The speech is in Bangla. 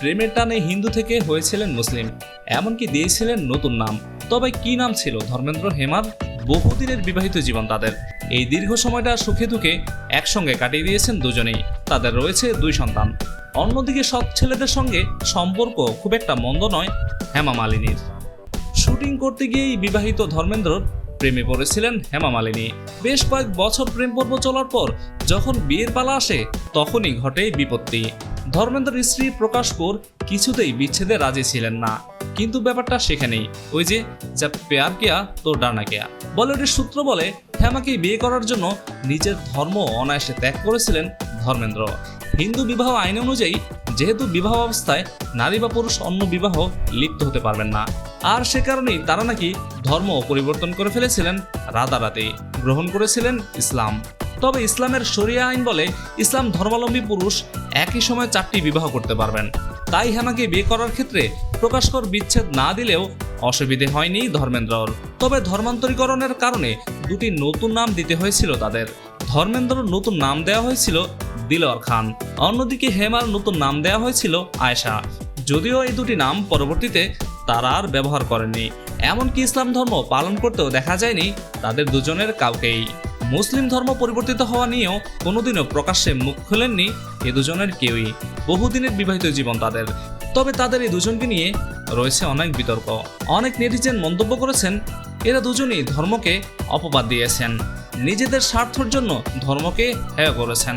প্রেমের টানে হিন্দু থেকে হয়েছিলেন মুসলিম, এমনকি দিয়েছিলেন নতুন নাম। তবে কি নাম ছিল ধর্মেন্দ্র হেমার বহুদিনের বিবাহিত জীবন তাদের। এই দীর্ঘ সময়টা সুখে দুঃখে একসঙ্গে কাটিয়ে দিয়েছেন দুজনেই। তাদের রয়েছে দুই সন্তান। অন্যদিকে সৎ ছেলেদের সঙ্গে সম্পর্ক খুব একটা মন্দ নয় হেমা মালিনীর। শুটিং করতে গিয়েই বিবাহিত ধর্মেন্দ্র প্রেমে পড়েছিলেন হেমা মালিনী। বেশ কয়েক বছর প্রেম পর্ব চলার পর যখন বিয়ের পালা আসে, তখনই ঘটে বিপত্তি। ধর্মেন্দ্রের স্ত্রী প্রকাশ কৌর কিছুতেই বিচ্ছেদে রাজি ছিলেন না। কিন্তু ব্যাপারটা সেখানেই ওই যে, যা পেয়ার কেয়া তো ডানা কেয়া। বলিউডের সূত্র বলে, হেমাকে বিয়ে করার জন্য নিজের ধর্ম অনায়াসে ত্যাগ করেছিলেন ধর্মেন্দ্র। হিন্দু বিবাহ আইন অনুযায়ী, যেহেতু বিবাহ অবস্থায় নারী বা পুরুষ অন্য বিবাহ লিপ্ত হতে পারবেন না। আর সে কারণেই তারা নাকি ধর্ম পরিবর্তন করে ফেলেছিলেন রাতারাতি। গ্রহণ করেছিলেন ইসলাম। তবে ইসলামের শরিয়া আইন বলে ইসলাম ধর্মাবলম্বী পুরুষ একই সময় চারটি বিবাহ করতে পারবেন। তাই হেমাকে বিয়ে করার ক্ষেত্রে প্রকাশকর বিচ্ছেদ না দিলেও অসুবিধে হয়নি ধর্মেন্দ্রর। তবে ধর্মান্তরীকরণের কারণে দুটি নতুন নাম দিতে হয়েছিল তাদের। ধর্মেন্দ্রর নতুন নাম দেওয়া হয়েছিল দিলওয়ার খান। অন্যদিকে হেমার নতুন নাম দেওয়া হয়েছিল আয়েশা। যদিও এই দুটি নাম পরবর্তীতে তারা আর ব্যবহার করেনি এমনকি ইসলাম ধর্ম পালন করতেও দেখা যায়নি তাদের দুজনের কাউকেই। মুসলিম ধর্ম পরিবর্তিত হওয়া নিয়েও কোনোদিনও প্রকাশ্যে মুখ খুলেননি এ দুজনের কেউই। বহুদিনের বিবাহিত জীবন তাদের। তবে তাদের এই দুজনকে নিয়ে রয়েছে অনেক বিতর্ক। অনেক নেটিজেন মন্তব্য করেছেন, এরা দুজনই ধর্মকে অপবাদ দিয়েছেন। নিজেদের স্বার্থর জন্য ধর্মকে হেয় করেছেন।